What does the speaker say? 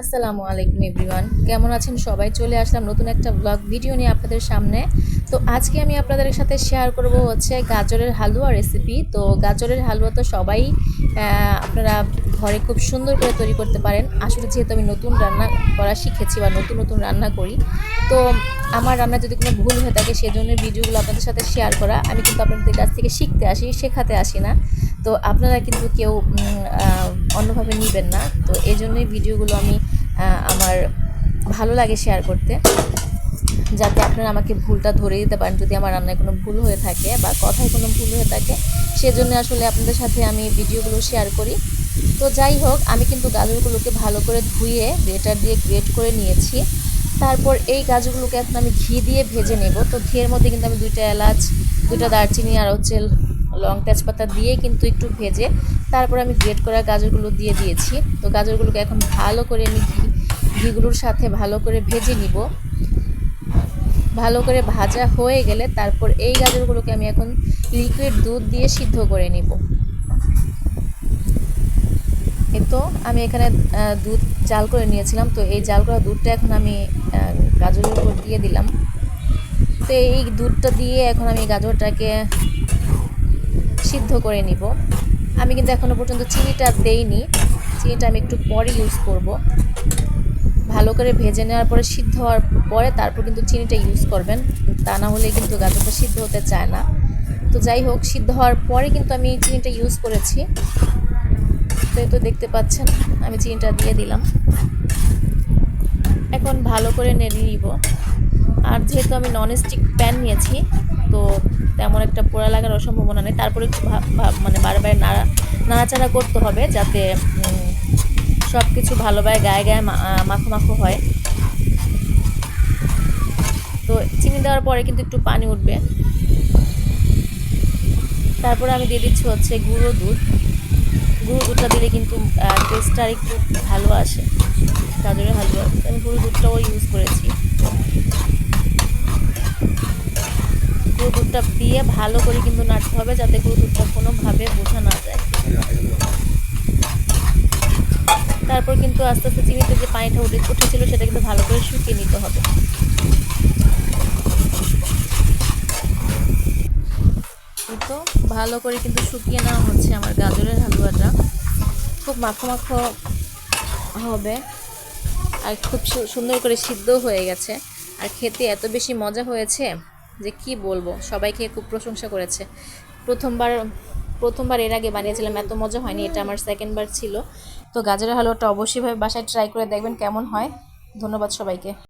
আসসালামু আলাইকুম এভরিওয়ান। কেমন আছেন সবাই? চলে আসলাম নতুন একটা ব্লগ ভিডিও নিয়ে আপনাদের সামনে। তো আজকে আমি আপনাদের সাথে শেয়ার করব হচ্ছে গাজরের হালুয়া রেসিপি তো গাজরের হালুয়া তো সবাই আপনারা ঘরে খুব সুন্দর করে তৈরি করতে পারেন। আসলে যেহেতু আমি নতুন রান্না করা শিখেছি বা নতুন নতুন রান্না করি, তো আমার রান্না যদি কোনো ভুল হয়ে থাকে, সেজন্য ভিডিওগুলো আপনাদের সাথে শেয়ার করা। আমি কিন্তু আপনাদের কাছ থেকে শিখতে আসি, শেখাতে আসি না। তো আপনারা কিন্তু কেউ অন্যভাবে নেবেন না। তো এই জন্যই ভিডিওগুলো আমি আমার ভালো লাগে শেয়ার করতে। যাতে আপনারা আমাকে ভুলটা ধরে দিতে পারেন। যদি আমার রান্নায় কোনো ভুল হয়ে থাকে বা কথায় কোনো ভুল হয়ে থাকে, সেজন্য আসলে আপনাদের সাথে আমি ভিডিওগুলো শেয়ার করি। তো যাই হোক, আমি কিন্তু গাজরগুলোকে ভালো করে ধুয়ে, গ্রেটার দিয়ে গ্রেট করে নিয়েছি। তারপর এই গাজরগুলোকে এখন আমি ঘি দিয়ে ভেজে নেব। তো ঘিয়ের মধ্যে কিন্তু আমি দুইটা এলাচ, দুইটা দারচিনি আর হচ্ছে লং তেজপাতা দিয়ে কিন্তু একটু ভেজে তারপর আমি গ্রেট করা গাজরগুলো দিয়ে দিয়েছি। তো গাজরগুলোকে এখন ভালো করে আমি ঘি, ঘিগুলোর সাথে ভালো করে ভেজে নিব। ভালো করে ভাজা হয়ে গেলে তারপর এই গাজরগুলোকে আমি এখন লিকুইড দুধ দিয়ে সিদ্ধ করে নিব। তো আমি এখানে দুধ জাল করে নিয়েছিলাম। তো এই জাল করা দুধটা এখন আমি গাজরের উপর দিয়ে দিলাম। তো এই দুধটা দিয়ে এখন আমি গাজরটাকে সিদ্ধ করে নিব। আমি কিন্তু এখনও পর্যন্ত চিনিটা দেইনি। চিনিটা আমি একটু পরে ইউজ করব। ভালো করে ভেজে নেওয়ার পরে সিদ্ধ হওয়ার পরে তারপর কিন্তু চিনিটা ইউজ করবেন। তা না হলে কিন্তু গাজরটা সিদ্ধ হতে চায় না। তো যাই হোক, সিদ্ধ হওয়ার পরে কিন্তু আমি চিনিটা ইউজ করেছি। তো তো দেখতে পাচ্ছেন, আমি চিনিটা দিয়ে দিলাম। এখন ভালো করে নেড়ে নিব। আর যেহেতু আমি ননস্টিক প্যান নিয়েছি তো তেমন একটা পোড়া লাগার সম্ভাবনা নেই। তারপরে একটু মানে বারবার নাড়া, নাড়াচাড়া করতে হবে যাতে সব কিছু ভালোভাবে গায়ে গায়ে মাখো মাখো হয়। তো চিনি দেওয়ার পরে কিন্তু একটু পানি উঠবে। তারপরে আমি দিয়ে দিচ্ছি হচ্ছে গুঁড়ো দুধ। গুঁড়ো দুধটা দিলে কিন্তু টেস্টটা একটু ভালো আসে। গাজরের হালুয়া আমি গুঁড়ো দুধটাও ইউজ করেছি গুঁড়ো দুধটা দিয়ে ভালো করে কিন্তু নাড়তে হবে যাতে গুঁড়ো দুধটা কোনোভাবে বোঝা না যায়। তারপর কিন্তু আস্তে আস্তে চিনিতে যে পানিটা উঠে উঠেছিল সেটা কিন্তু ভালো করে শুকিয়ে নিতে হবে। তো ভালো করে কিন্তু শুকিয়ে নেওয়া হচ্ছে আমার গাজরের হালুয়াটা। খুব মাখো মাখো হবে। আর খুব সুন্দর করে সিদ্ধ হয়ে গেছে। আর খেতে এত বেশি মজা হয়েছে। যে কি বলব, সবাইকে খুব প্রশংসা করেছে। প্রথমবার প্রথমবার এর আগে বানিয়েছিলাম, এত মজা হয়নি, এটা আমার সেকেন্ডবার ছিল। তো গাজরের হালুয়াটা অবশ্যইভাবে বাসায় ট্রাই করে দেখবেন কেমন হয়। ধন্যবাদ সবাইকে।